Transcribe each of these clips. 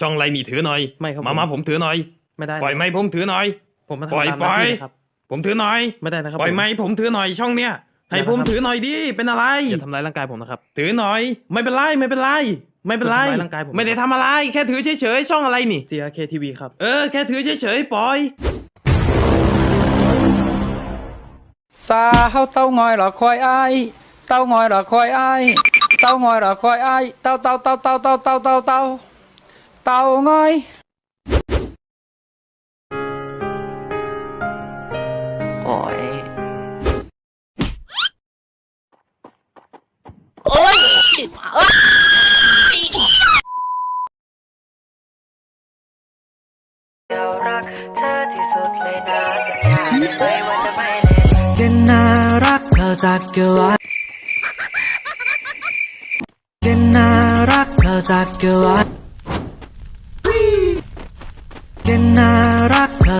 ช่องอะไรนี่ถือหน่อยไม่ครับมาผมมาผมถือหน่อย ไม่ได้ปล่อยไม้ผมถือหน่อย ผมมาปล่อยทำตามหปล่น้าอยที่นะครับผมถือหน่อยไม่ได้นะครับปล่อยผมไม้ผมถือหน่อยช่องเนี้ยให้ผมอย่านะครับถือหน่อยดิเป็นอะไรอย่าทำร้ายร่างกายผมนะครับถือหน่อย ไม่เป็นไรไม่เป็นไรไม่เป็นไรอย่าทำร้ายร่างกายผมไม่ได้ทำอะไร แค่ถือเฉยๆช่องอะไรนี่ CRK TV ครับเออแค่ถือเฉยๆปล่อย sao tao ngồi là khoai ai tao ngồi là khoai ai tao ngồi là khoai ai tao tao tao tao เต่าง่อยโอ้ยโอ้ยรักเธอที่สุดเลยนะจะไม่ว่าจะไม่เล่เย็นารักเธอจากเกวาเกนน่ารักเธอจากเกวา แกันน่ารักเธอ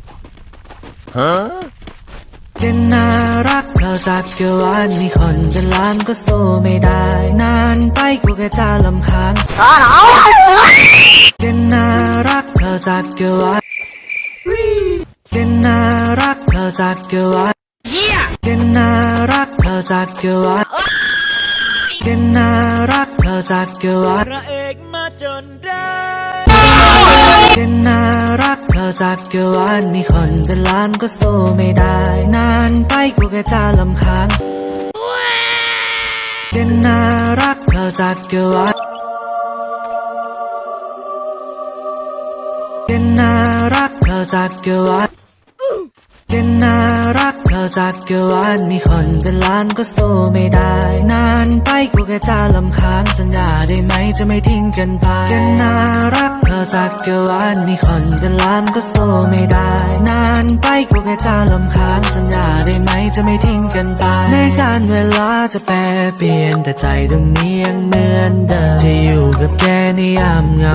แกันน่ารักเธอจากเกวามีคนเป็นล้านก็สู้ไม่ได้ นานไปกูแค่จะลำคาญแกันน่ารักเธอจากเกวาแกันน่ารักเธอจากเกวาแกันน่ารักเธอจากเกวาแกันน่ารักเธอจากเกวาพระเอกมาจนได้ จากเกวามีคนเป็นล้านก็สู้ไม่ได้ นานไปกูแค่จะลำคาญแกันน่ารักเธอจากเกวาแกันน่ารักเธอจากเกวาแกันน่ารักเธอจากเกวานมีคนเป็นล้านก็สู้ไม่ได้ นานไปกูแค่จะลำคาญสัญญาได้ไหมจะไม่ทิ้งกันไปแกันน่ารัก จักรวาลมีคนเป็นล้านก็โซ่ไม่ได้ นานไปกูแค่จะลำค้างสัญญาได้ไหมจะไม่ทิ้งกันไปในการเวลาจะแปรเปลี่ยนแต่ใจดวงนี้ยังเหมือนเดิมจะอยู่กับแกในยามเหงา